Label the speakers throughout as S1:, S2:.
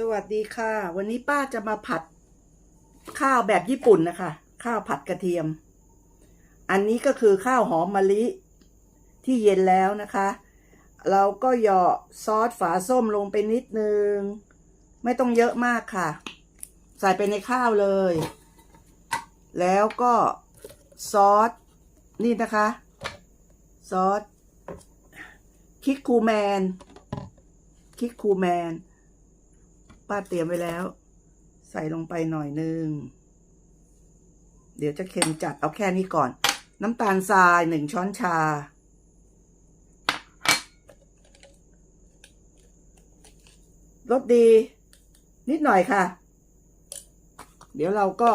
S1: สวัสดีค่ะ วันนี้ป้าจะมาผัด ข้าวแบบญี่ปุ่นนะคะ ข้าวผัดกระเทียม อันนี้ก็คือข้าวหอมมะลิ ที่เย็นแล้วนะคะ เราก็หยาะซอสฝาส้มลงไปนิดนึง ไม่ต้องเยอะมากค่ะ ใส่ไปในข้าวเลย แล้วก็ซอสนี่นะคะ ซอสคิกคูแมน คิกคูแมน ป้าเตรียมไว้แล้ว ใส่ลงไปหน่อยนึง เดี๋ยวจะเค็มจัดเอาแค่นี้ก่อน น้ำตาลทรายหนึ่งช้อนชา รสดี นิดหน่อยค่ะ เดี๋ยวเราก็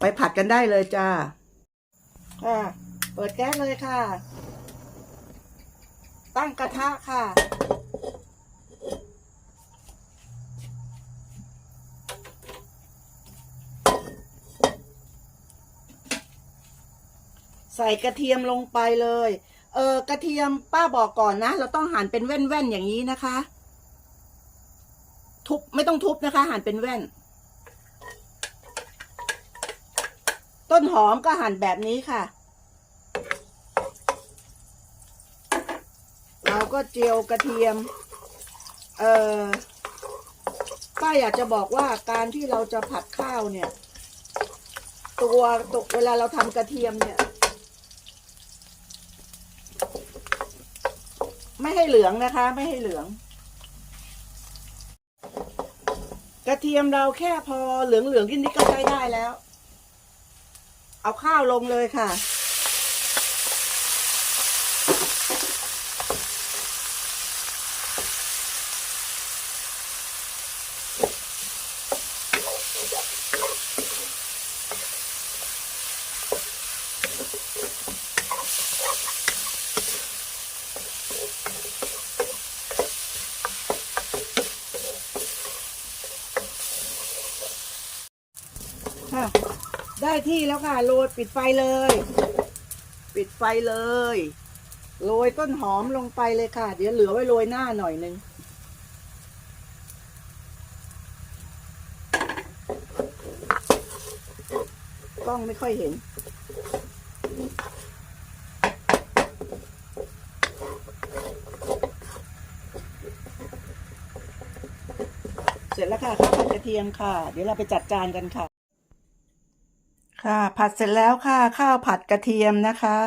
S1: ไปผัดกันได้เลยจ้า ค่ะ เปิดแก๊สเลยค่ะ ตั้งกระทะค่ะ ใส่กระเทียมลงไปเลย เออกระเทียมป้าบอกก่อนนะ เราต้องหั่นเป็นแว่นๆอย่างนี้นะคะ ทุบไม่ต้องทุบนะคะ หั่นเป็นแว่น ต้นหอมก็หั่นแบบนี้ค่ะ เราก็เจียวกระเทียม เออป้าอยากจะบอกว่าการที่เราจะผัดข้าวเนี่ย ตัวตัวเวลาเราทำกระเทียมเนี่ย ไม่ให้เหลืองนะคะ ไม่ให้เหลือง กระเทียมเราแค่พอเหลืองเหลืองๆนิดๆก็ใช้ได้แล้ว เอาข้าวลงเลยค่ะ ค่ะ ได้ที่แล้วค่ะ โรยปิดไฟเลย ปิดไฟเลย โรยต้นหอมลงไปเลยค่ะ เดี๋ยวเหลือไว้โรยหน้าหน่อยนึง กล้องไม่ค่อยเห็นเสร็จแล้วค่ะข้าวผัดกระเทียมค่ะ เดี๋ยวเราไปจัดจานกันค่ะ ค่ะ ผัดเสร็จแล้วค่ะ ข้าวผัดกระเทียมนะคะ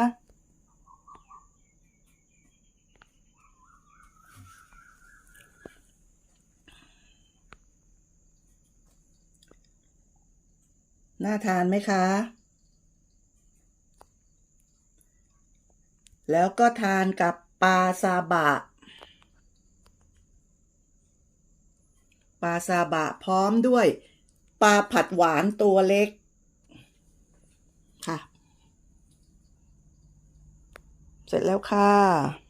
S1: น่าทานไหมคะ แล้วก็ทานกับปลาซาบะ ปลาซาบะพร้อมด้วย ปลาผัดหวานตัวเล็ก ค่ะ เสร็จแล้วค่ะ